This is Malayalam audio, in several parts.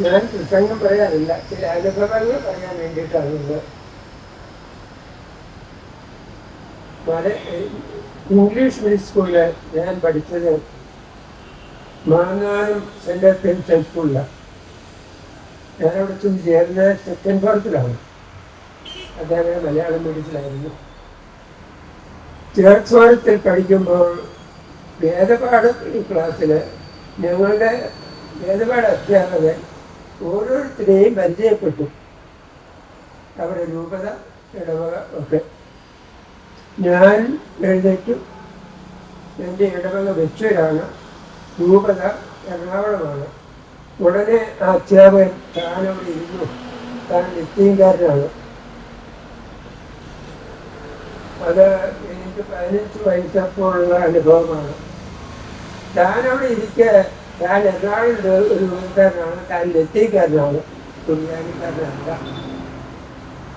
ഞാൻ പ്രസംഗം പറയാറില്ല. ചില അനുഭവങ്ങൾ പറയാൻ വേണ്ടിയിട്ടാണ് ഇത്. ഇംഗ്ലീഷ് മീഡിയം സ്കൂളിൽ ഞാൻ പഠിച്ചത് മാങ്ങാനം സെന്റ് പ്രിൻസൺ സ്കൂളിലാണ് ഞാൻ അവിടെ ചെന്ന് ചേർന്ന സെക്കൻഡ് ഫോർത്തിലാണ് അദ്ദേഹം മലയാളം മീഡിയത്തിലായിരുന്നു. ചേർത്തോളത്തിൽ പഠിക്കുമ്പോൾ വേദപാഠ ക്ലാസ്സിൽ ഞങ്ങളുടെ വേദപാഠ അധ്യാപകൻ ഓരോരുത്തരെയും പരിചയപ്പെട്ടു. അവരുടെ രൂപത ഇടവക ഒക്കെ. ഞാൻ എഴുന്നേറ്റു. എന്റെ ഇടവക വെച്ചവരാണ് രൂപത എറണാകുളമാണ്. ഉടനെ ആ അധ്യാപകൻ താനവിടെ ഇരുന്നു. താൻ നിത്യങ്കാരനാണ് അത് എനിക്ക് പതിനഞ്ച് വയസ്സപ്പോഴുള്ള അനുഭവമാണ്. താനവിടെ ഇരിക്കെ താൻ എറണാകുളം ഒരു വീട്ടുകാരനാണ് താൻ ലത്തിക്കാരനാണ് തുണിയാനിക്കാരനല്ല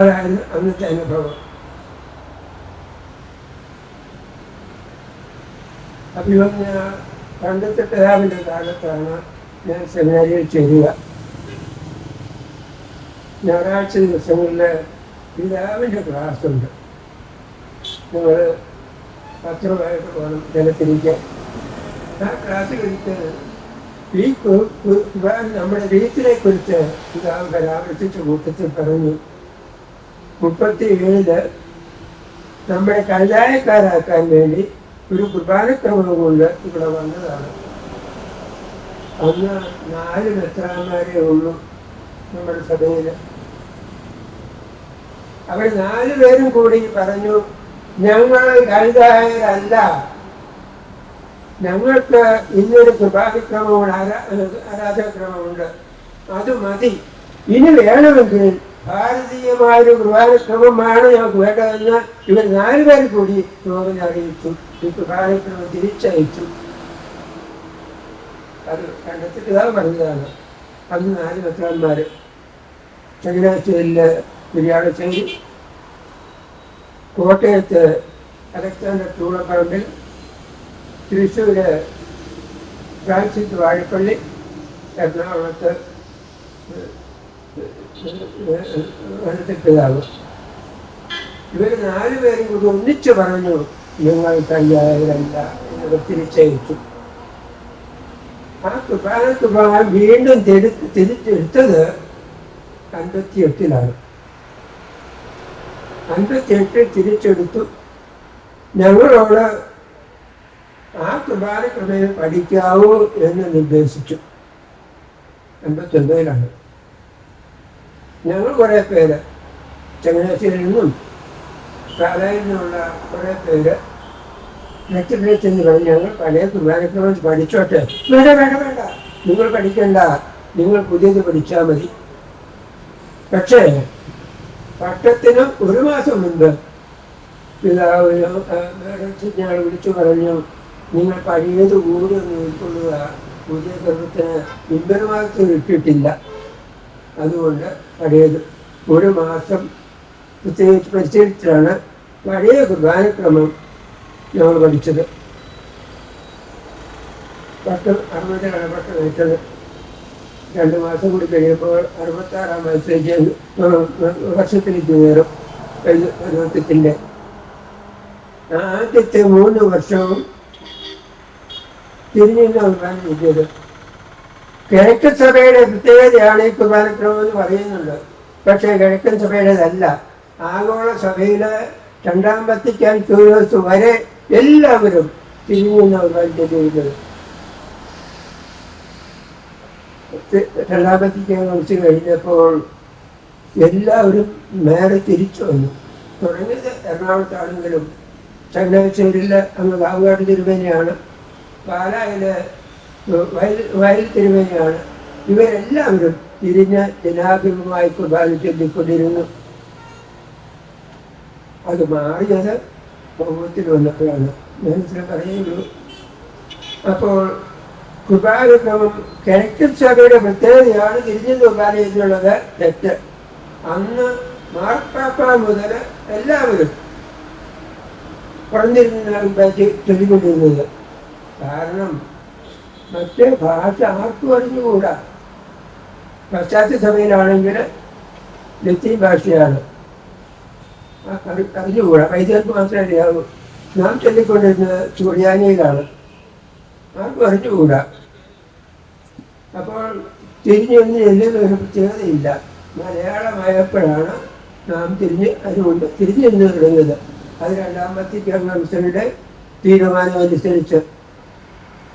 അതായിരുന്നു അന്നത്തെ അനുഭവം. അഭിമന്യ പണ്ടത്തെ പിതാവിന്റെ കാലത്താണ് ഞാൻ സെമിനാരിയിൽ ചേരുക. ഞായറാഴ്ച ദിവസങ്ങളിൽ പിതാവിന്റെ ക്ലാസ് ഉണ്ട്. ഞങ്ങൾ പത്രമായിട്ട് പോകണം ജലത്തിരിക്കാൻ ആ ക്ലാസ് കഴിക്കുന്നത് ഈ കു- കു- ഖുർആൻ നമ്മുടെ വീട്ടിലെ കുറിച്ച് പരാമർശിച്ച കൂട്ടത്തിൽ പറഞ്ഞു മുപ്പത്തി ഏഴിൽ നമ്മളെ കല്ലായക്കാരാക്കാൻ വേണ്ടി ഒരു കുർബാനക്രമം കൊണ്ട് ഇവിടെ വന്നതാണ്. അന്ന് നാല് മെത്രാന്മാരെ ഉള്ളൂ നമ്മുടെ സഭയിൽ അവർ നാല് പേരും കൂടി പറഞ്ഞു ഞങ്ങൾ കഴുതായരല്ല ഞങ്ങൾക്ക് ഇന്നൊരു കുർബാനക്രമമുണ്ട് ആരാ ആരാധനക്രമമുണ്ട്. അത് മതി. ഇനി വേണമെങ്കിൽ ഭാരതീയമായ ഒരു കുർബാനക്രമമാണ് ഞങ്ങൾക്ക് വേണ്ടതെന്ന് ഇവർ നാലുപേർ കൂടി നോവൽ അറിയിച്ചു ഈ കുർബാനക്രമം തിരിച്ചയച്ചു. അത് കണ്ടെത്തിട്ടതാണ് പറഞ്ഞതാണ്. അന്ന് നാല് പത്രന്മാർ ചങ്ങനാശ്ശേരിയിലെ ബിരിയാണി ബിരിയാണശ്ശേരി കോട്ടയത്ത് അലക്സാണ്ടർ ചൂളപ്പറമ്പിൽ തൃശ്ശൂര് ഫ്രാൻസിസ് വാഴപ്പള്ളി എറണാകുളത്ത് പിതാവ് ഇവർ നാലുപേരും കൂടി ഒന്നിച്ചു പറഞ്ഞു നിങ്ങൾ തയ്യാറല്ല എന്നത് തിരിച്ചയച്ചു. ആ കുർബാന കുർബാന വീണ്ടും തിരി തിരിച്ചെടുത്തത് അൻപത്തിയെട്ടിലാണ്. അൻപത്തിയെട്ടിൽ തിരിച്ചെടുത്തു. ഞങ്ങളോട് ആ കുർബാന ക്രമേണ പഠിക്കാവൂ എന്ന് നിർദ്ദേശിച്ചു. എൺപത്തൊൻപതിലാണ്. ഞങ്ങൾ കുറേ പേര് ചങ്ങനാശ്ശേരിയിൽ നിന്നും പാലായിൽ നിന്നുള്ള കുറേ പേര് ലെക്ചറിനെ ചെന്ന് പറഞ്ഞു ഞങ്ങൾ പഴയ കുർബാനക്രമം പഠിച്ചോട്ടെ. വേണ്ട വേണ്ട വേണ്ട. നിങ്ങൾ പഠിക്കണ്ട. നിങ്ങൾ പുതിയത് പഠിച്ചാൽ മതി. പക്ഷേ പട്ടത്തിന് ഒരു മാസം മുൻപ് പിതാവിനും വിളിച്ചു പറഞ്ഞു. നിങ്ങൾ പഴയത് കൂടുതൽ ഉൾക്കൊള്ളുക പുതിയ ഗർഭത്തിന് പിൻബലമാർക്കും ഇട്ടിട്ടില്ല അതുകൊണ്ട് പഴയത് ഒരു മാസം പ്രത്യേകിച്ച് പരിശീലിച്ചാണ് പഴയ കുർബാനക്രമം ഞങ്ങൾ പഠിച്ചത്. പത്ത് അറുപതിലാണ് പത്ത് വെച്ചത്. രണ്ട് മാസം കൂടി കഴിയുമ്പോൾ അറുപത്താറാം വയസ്സിലേക്ക് വർഷത്തിലേക്ക് കയറും ആദ്യത്തെ മൂന്ന് വർഷവും തിരിഞ്ഞിരുന്ന കുർബാന കിട്ടിയത് കിഴക്കൻ സഭയുടെ പ്രത്യേകതയാണ് ഈ കുർബാനക്രമം എന്ന് പറയുന്നുണ്ട്. പക്ഷേ കിഴക്കൻ സഭയുടേതല്ല. ആഗോള സഭയിലെ രണ്ടാം വത്തിക്കാൻ ക്യൂരിയോസ് വരെ എല്ലാവരും തിരിഞ്ഞിരുന്ന കുർബാന ചെയ്തത് രണ്ടാം വത്തിക്കാൻ കുറിച്ച് കഴിഞ്ഞപ്പോൾ എല്ലാവരും നേരെ തിരിച്ചു വന്നു. തുടങ്ങിയത് എറണാകുളത്താണെങ്കിലും ചങ്ങനാശ്ശേരിയിലെ അങ്ങ് കാവുകാട് തിരുമേനയാണ്. പാലായിലെ വയൽ വയൽ തിരുമേനിയാണ്. ഇവരെല്ലാവരും തിരിഞ്ഞ് ജനാഭിമുഖമായി കുർബാന ചൊല്ലിക്കൊണ്ടിരുന്നു. അത് മാറിയത് ബഹുമത്തിൽ വന്നപ്പോഴാണ്. മനസ്സിൽ പറയുള്ളൂ അപ്പോൾ കുർബാനക്രമം കിഴക്കൻ സഭയുടെ പ്രത്യേകതയാണ് തിരിഞ്ഞ കുർബാന എന്നുള്ളത് തെറ്റ്. അന്ന് മാർപ്പാപ്പ മുതൽ എല്ലാവരും പറഞ്ഞിരുന്ന ചൊല്ലിക്കൊണ്ടിരുന്നത് കാരണം മറ്റേ ഭാഷ ആർക്കും അറിഞ്ഞുകൂടാ പാശ്ചാത്യ സഭയിലാണെങ്കിൽ ലത്തീൻ ഭാഷയാണ്. അറിഞ്ഞുകൂടാ വൈദികർക്ക് മാത്രമേ അറിയാവൂ. നാം ചൊല്ലിക്കൊണ്ടിരുന്നത് ചൂടിയാനിയിലാണ് ആർക്കും അറിഞ്ഞുകൂടാ അപ്പോൾ തിരിഞ്ഞൊന്ന് ചെല്ലുന്ന ഒരു പ്രത്യേകതയില്ല മലയാളമായപ്പോഴാണ് നാം തിരിഞ്ഞ് അതുകൊണ്ട് തിരിഞ്ഞെന്ന് തുടങ്ങിയത് അത് രണ്ടാമത്തെ കേരള മിഷനുടെ തീരുമാനം അനുസരിച്ച്.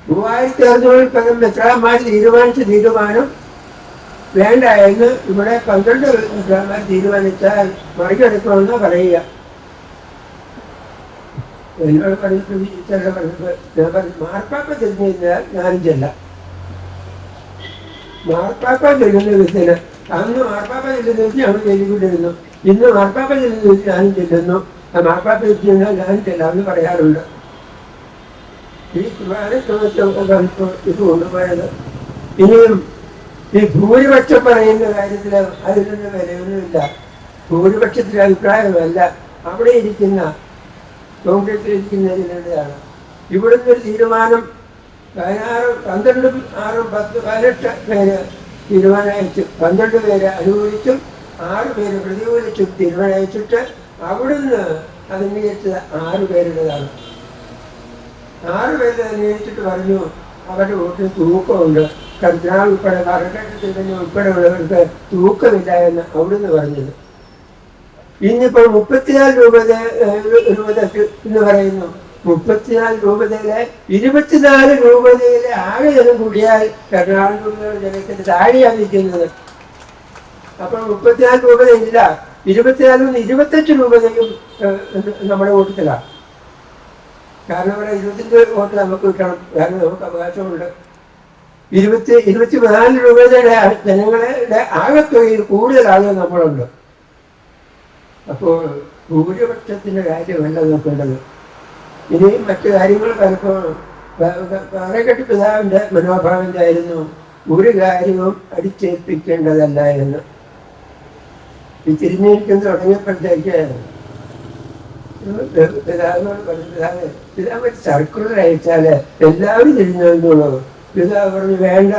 മൂവായിരത്തി അറുന്നൂറിൽ പരം മെത്രാന്മാർ തീരുമാനിച്ച തീരുമാനം വേണ്ട എന്ന് ഇവിടെ പന്ത്രണ്ട് മെത്രാന്മാർ തീരുമാനിച്ചാൽ മറികടക്കണമെന്ന് പറയുക. എന്നോട് പറഞ്ഞിട്ട് മാർപ്പാപ്പ തിരിഞ്ഞു ഞാനും ചെല്ലാം മാർപ്പാപ്പ ചെല്ലുന്ന വിധത്തിന് അന്ന് മാർപ്പാപ്പ ചെല്ലുന്ന വിധത്തിൽ ഞങ്ങൾ ചെല്ലിക്കൊണ്ടിരുന്നു ഇന്ന് മാർപ്പാപ്പ ചെല്ലുന്ന വിധത്തിൽ ഞാനും ചെല്ലുന്നു മാർപ്പാപ്പ തിരിച്ചു കഴിഞ്ഞാൽ ഞാനും ചെല്ലാമെന്ന് പറയാറുണ്ട്. ഇനിയും ഈ ഭൂരിപക്ഷം പറയുന്ന കാര്യത്തിൽ അതിനൊന്നും വിലയൊന്നുമില്ല ഭൂരിപക്ഷത്തിന്റെ അഭിപ്രായമല്ല. അവിടെ ഇരിക്കുന്ന കോൺഗ്രസിൽ ജനതയാണ് ഇവിടുന്ന് ഒരു തീരുമാനം പതിനാറ് പന്ത്രണ്ടും ആറും പത്ത് പതിനെട്ട് പേര് തീരുമാനം അയച്ചു പന്ത്രണ്ട് പേര് അനുകൂലിച്ചും ആറ് പേര് പ്രതികൂലിച്ചും തീരുമാനം അയച്ചിട്ട് അവിടുന്ന് അത് അംഗീകരിച്ചത് ആറ് പേരുടേതാണ്. ആറ് പേര് അന്വേഷിച്ചിട്ട് പറഞ്ഞു? അവരുടെ വോട്ടിന് തൂക്കമുണ്ട്. കർദിനാൾ ഉൾപ്പെടെ ഭരണഘട്ടത്തിൽ തന്നെ ഉൾപ്പെടെയുള്ളവർക്ക് തൂക്കമില്ല എന്ന് അവിടുന്ന് പറഞ്ഞത്. ഇന്നിപ്പോൾ മുപ്പത്തിനാല് രൂപത രൂപത എന്ന് പറയുന്നു. മുപ്പത്തിനാല് രൂപതയിലെ ഇരുപത്തിനാല് രൂപതയിലെ ആകെ ജനം കൂടിയാൽ എറണാകുളം ജനത്തിന്റെ താഴെയാണ് ഇരിക്കുന്നത്. അപ്പോൾ മുപ്പത്തിനാല് രൂപതയില്ല. ഇരുപത്തിനാലും ഇരുപത്തെട്ട് രൂപതയും നമ്മുടെ കൂട്ടത്തിലാണ് കാരണം ഇവിടെ ഇരുപത്തിയഞ്ച് വോട്ട് നമുക്ക് കിട്ടണം. കാരണം നമുക്ക് അവകാശമുണ്ട്. ഇരുപത്തി ഇരുപത്തി നാല് രൂപയുടെ ജനങ്ങളുടെ ആകത്തുകയിൽ കൂടുതൽ ആളുകൾ നമ്മളുണ്ട്. അപ്പോൾ ഭൂരിപക്ഷത്തിന്റെ കാര്യമല്ല നോക്കേണ്ടത്. ഇനിയും മറ്റു കാര്യങ്ങൾ പലപ്പോഴും പാറക്കെട്ട് പിതാവിന്റെ മനോഭാവം എന്തായിരുന്നു ഒരു കാര്യവും അടിച്ചേൽപ്പിക്കേണ്ടതല്ല എന്ന്. ഈ തിരിഞ്ഞിരിക്കുന്ന തുടങ്ങിയപ്പോഴത്തേക്ക് പിതാവിനോട് സർക്കുലർ അയച്ചാൽ എല്ലാവരും തിരിഞ്ഞോളൂ പിതാവ് പറഞ്ഞു വേണ്ട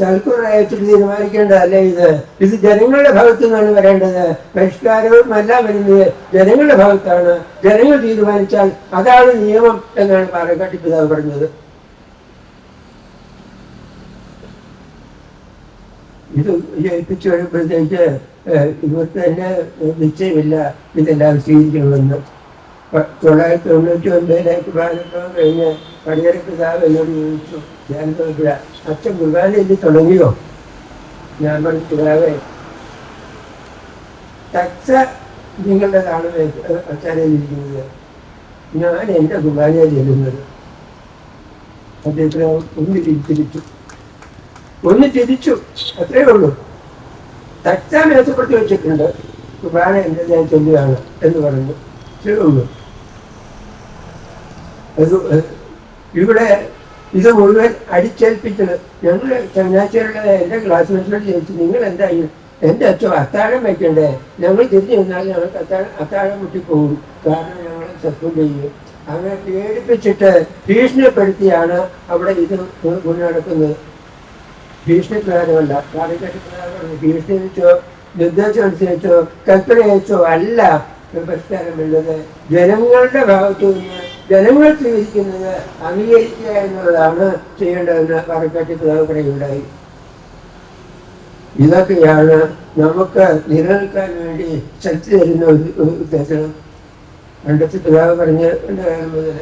സർക്കുലർ അയച്ചിട്ട് തീരുമാനിക്കേണ്ടതല്ലേ ഇത്? ഇത് ജനങ്ങളുടെ ഭാഗത്തു നിന്നാണ് വരേണ്ടത്. പരിഷ്കാരവും എല്ലാം വരുന്നത് ജനങ്ങളുടെ ഭാഗത്താണ്. ജനങ്ങൾ തീരുമാനിച്ചാൽ അതാണ് നിയമം എന്നാണ് പാലക്കാട്ടി പിതാവ് പറഞ്ഞത്. ഇത് ഏൽപ്പിച്ചു വരുമ്പോഴത്തേക്ക് ഇവർക്ക് തന്നെ നിശ്ചയമില്ല ഇതെല്ലാം സ്വീകരിക്കണമെന്ന്. തൊള്ളായിരത്തി തൊണ്ണൂറ്റി ഒൻപതിലേക്ക് കുർബാനത്തോ കഴിഞ്ഞ് പടിയറ പിതാവ് എന്നോട് ചോദിച്ചു ഞാൻ ചോദിക്കുക അച്ഛൻ കുർബാന ഇനി തുടങ്ങിയോ? ഞാൻ പറഞ്ഞു പിതാവേ. തച്ച നിങ്ങളുടേതാണ് അച്ഛനിരിക്കുന്നത് ഞാൻ എന്റെ കുർബാനയിൽ ചെല്ലുന്നത് അദ്ദേഹത്തിന് ഒന്ന് തിരിച്ചു ഒന്ന് തിരിച്ചു അത്രേ ഉള്ളൂ. തച്ച മേശപ്പെടുത്തി വെച്ചിട്ടുണ്ട്. കുർബാന എന്റെ ഞാൻ ചൊല്ലുകയാണ് എന്ന് പറഞ്ഞു. ഇത്രേ ഉള്ളൂ. ഇവിടെ ഇത് മുഴുവൻ അടിച്ചേൽപ്പിച്ചത് ഞങ്ങൾ ചങ്ങനാശ്ശേരിയുടെ എന്റെ ക്ലാസ്മേറ്റ്സിനോട് ചോദിച്ചു നിങ്ങൾ എന്താ എന്റെ അച്ഛൻ അത്താഴം വയ്ക്കണ്ടേ ഞങ്ങൾ തിരിഞ്ഞു നിന്നാൽ ഞങ്ങൾക്ക് അത്താഴം അത്താഴം മുട്ടിപ്പോകും കാരണം ഞങ്ങൾ സസ്പെൻഡ് ചെയ്യും. അങ്ങനെ പേടിപ്പിച്ചിട്ട് ഭീഷണിപ്പെടുത്തിയാണ് അവിടെ ഇത് മുന്നടക്കുന്നത് ഭീഷണി പ്രകാരമല്ല കാലിക്കറ്റ് ഭീഷണി വെച്ചോ നിർദ്ദേശം അനുസരിച്ചോ കൽപ്പന അയച്ചോ അല്ല പരിഷ്കാരമുള്ളത് ജനങ്ങളുടെ ഭാഗത്തു നിന്ന് ജനങ്ങൾ സ്വീകരിക്കുന്നത് അംഗീകരിക്കുക എന്നുള്ളതാണ് ചെയ്യേണ്ടതെന്ന് പാലക്കാട്ട് പിതാവ് പറയുകയുണ്ടായി ഇതൊക്കെയാണ് നമുക്ക് നിലനിൽക്കാൻ വേണ്ടി ശക്തി തരുന്ന ഒരു ഉദ്ദേശം. പണ്ടത്തെ പിതാവ് പറഞ്ഞ മുതൽ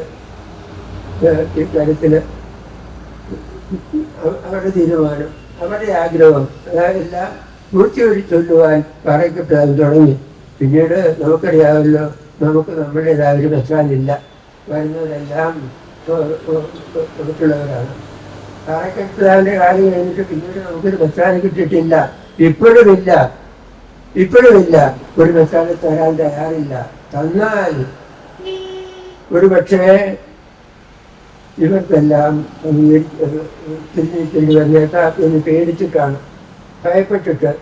അവരുടെ തീരുമാനം അവരുടെ ആഗ്രഹം അതെല്ലാം പൂർത്തിയൊഴി ചൊല്ലുവാൻ പറയപ്പെട്ടു തുടങ്ങി. പിന്നീട് നമുക്കറിയാമല്ലോ നമുക്ക് നമ്മുടേതായ ഒരു മെച്ചാനില്ല വരുന്നതെല്ലാം കൊടുത്തുള്ളവരാണ്. കാരക്കെട്ടുകാരുടെ കാര്യം കഴിഞ്ഞിട്ട് പിന്നീട് നമുക്കൊരു മെച്ചാനെ കിട്ടിയിട്ടില്ല. ഇപ്പോഴുമില്ല. ഇപ്പോഴുമില്ല. ഒരു മെച്ചാനെ തരാൻ തയ്യാറില്ല. തന്നാൽ ഒരു പക്ഷേ ഇവർക്കെല്ലാം തിരിഞ്ഞിട്ടില്ല വന്നേക്കാം എന്ന് പേടിച്ചിട്ടാണ് ഭയപ്പെട്ടിട്ട്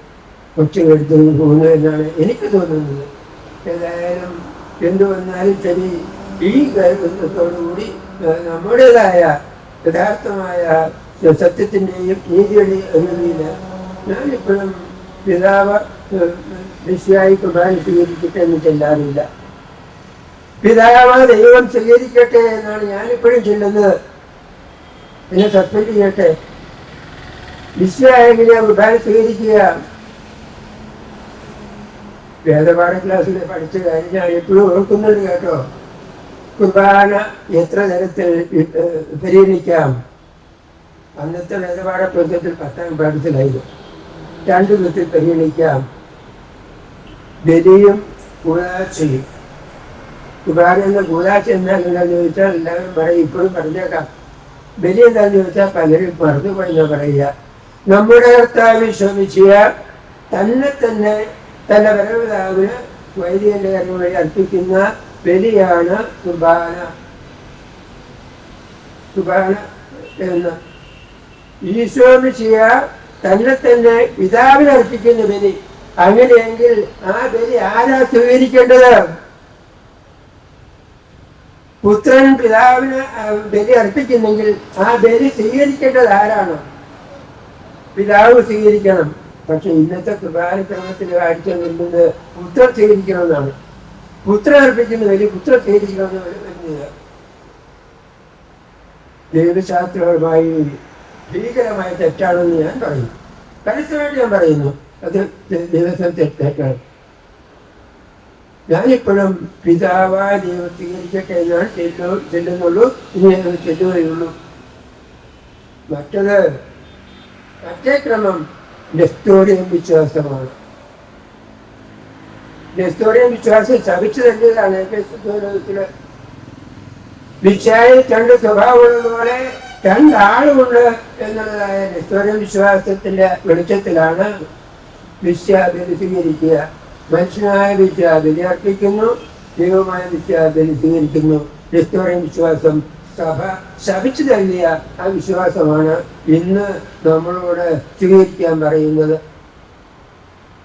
കൊച്ചുകെടുത്ത് പോകുന്നു എന്നാണ് എനിക്ക് തോന്നുന്നത്. ഏതായാലും എന്തു വന്നാലും ശരി. ഈ ഏഹ്, നമ്മുടേതായ യഥാർത്ഥമായ സത്യത്തിന്റെയും നീതിയുടെയും രീതിയിൽ ഞാനിപ്പോഴും പിതാവ് വിശ്വായി കുർബാന സ്വീകരിക്കട്ടെ എന്ന് ചെല്ലാറില്ല. പിതാവ് ദൈവം സ്വീകരിക്കട്ടെ എന്നാണ് ഞാനിപ്പോഴും ചെല്ലുന്നത്. എന്നെ സസ്പെൻഡ് ചെയ്യട്ടെ. വിശ്വായെങ്കിലെ കുർബാന സ്വീകരിക്കുക. വേദപാഠ ക്ലാസ്സിൽ പഠിച്ച കാര്യം ഞാൻ എപ്പോഴും ഓർക്കുന്നുണ്ട് കേട്ടോ. കുർബാന എത്ര തരത്തിൽ പരിഗണിക്കാം? അന്നത്തെ വേദപാഠ പ്രകൃതത്തിൽ പത്താം പാഠത്തിലായിരുന്നു. രണ്ടു വിധത്തിൽ പരിഗണിക്കാം. ബലിയും കൂടാച്ചയും കുർബാന എന്ന കൂടാച്ച എന്താണെന്ന് ചോദിച്ചാൽ എല്ലാവരും പറയും ഇപ്പോഴും പറഞ്ഞേക്കാം. ബലി എന്താണെന്ന് ചോദിച്ചാൽ പലരും മറന്നുപോയെന്ന് പറയുക. നമ്മുടെ കർത്താവ് ശ്രമിച്ചിയ തന്നെ തന്നെ തന്റെ വരവിതാവിന് വൈദികന്റെ കരം വഴി അർപ്പിക്കുന്ന ബലിയാണ് കുർബാന. കുർബാന എന്ന്. ഈശോമിശിയ തന്നെ തന്നെ പിതാവിന് അർപ്പിക്കുന്ന ബലി. അങ്ങനെയെങ്കിൽ ആ ബലി ആരാ സ്വീകരിക്കേണ്ടത്? പുത്രൻ പിതാവിന് ബലി അർപ്പിക്കുന്നെങ്കിൽ ആ ബലി സ്വീകരിക്കേണ്ടത് ആരാണ്? പിതാവ് സ്വീകരിക്കണം. പക്ഷെ ഇന്നത്തെ കുർബാന ക്രമത്തിൽ അടിച്ചു വരുന്നത് പുത്രൻ സ്വീകരിക്കണമെന്നാണ് ബലി പുത്രൻ സ്വീകരിക്കണമെന്ന് വരുന്നത് ദൈവശാസ്ത്രപരമായി ഭീകരമായ തെറ്റാണെന്ന് ഞാൻ പറയുന്നു. പരസ്യമായിട്ട് ഞാൻ പറയുന്നു. അത് ദിവസം തെറ്റാണ്. ഞാനിപ്പോഴും പിതാവായ ദൈവം സ്വീകരിച്ചൊക്കെ ഞാൻ ചെല്ലു ചെല്ലുന്നുള്ളൂ. ഇനി അത് ചെല്ലുകയുള്ളൂ. മറ്റത് മറ്റേ ക്രമം നെസ്തോറിയൻ വിശ്വാസമാണ്. നെസ്തോറിയൻ വിശ്വാസം ശവിച്ചു തന്നെയാണ് ലോകത്തിൽ വിശ്വായ രണ്ട് സ്വഭാവമുള്ളതുപോലെ രണ്ടാളുമുണ്ട് എന്നുള്ളതായ നെസ്തോറിയൻ വിശ്വാസത്തിന്റെ വെളിച്ചത്തിലാണ് വിശ്വാബലി സ്വീകരിക്കുക മനുഷ്യനായ വിശ്വാബലി അർപ്പിക്കുന്നു ദൈവമായ വിശ്വാബലി സ്വീകരിക്കുന്നു നെസ്തോറിയൻ വിശ്വാസം സഭ ശപിച്ചു തള്ളിയ ആ വിശ്വാസമാണ് ഇന്ന് നമ്മളോട് സ്വീകരിക്കാൻ പറയുന്നത്.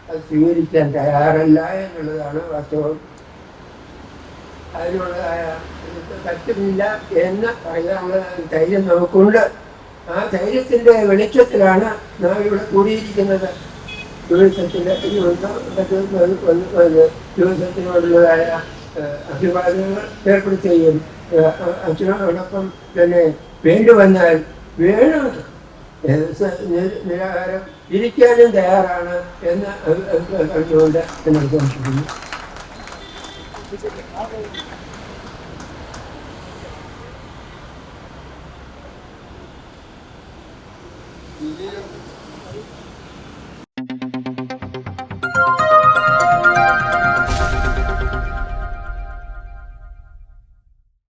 അത് സ്വീകരിക്കാൻ തയ്യാറല്ല എന്നുള്ളതാണ് വാസ്തവം. അതിനുള്ളതായ പറ്റുന്നില്ല എന്ന് പറയാനുള്ള ധൈര്യം നമുക്കുണ്ട്. ആ ധൈര്യത്തിന്റെ വെളിച്ചത്തിലാണ് നാം ഇവിടെ കൂടിയിരിക്കുന്നത് ടൂറിസത്തിനോടുള്ളതായ അഭിവാദനങ്ങൾ ഏർപ്പെടുത്തുകയും അച്ഛനോടൊപ്പം തന്നെ വേണ്ടി വന്നാൽ വേണം ഏഹ്, സ- നി- നിരാഹാരം ഇരിക്കാനും തയ്യാറാണ് എന്ന് കണ്ടുകൊണ്ട് എന്നെടുത്തു സംശയിക്കുന്നു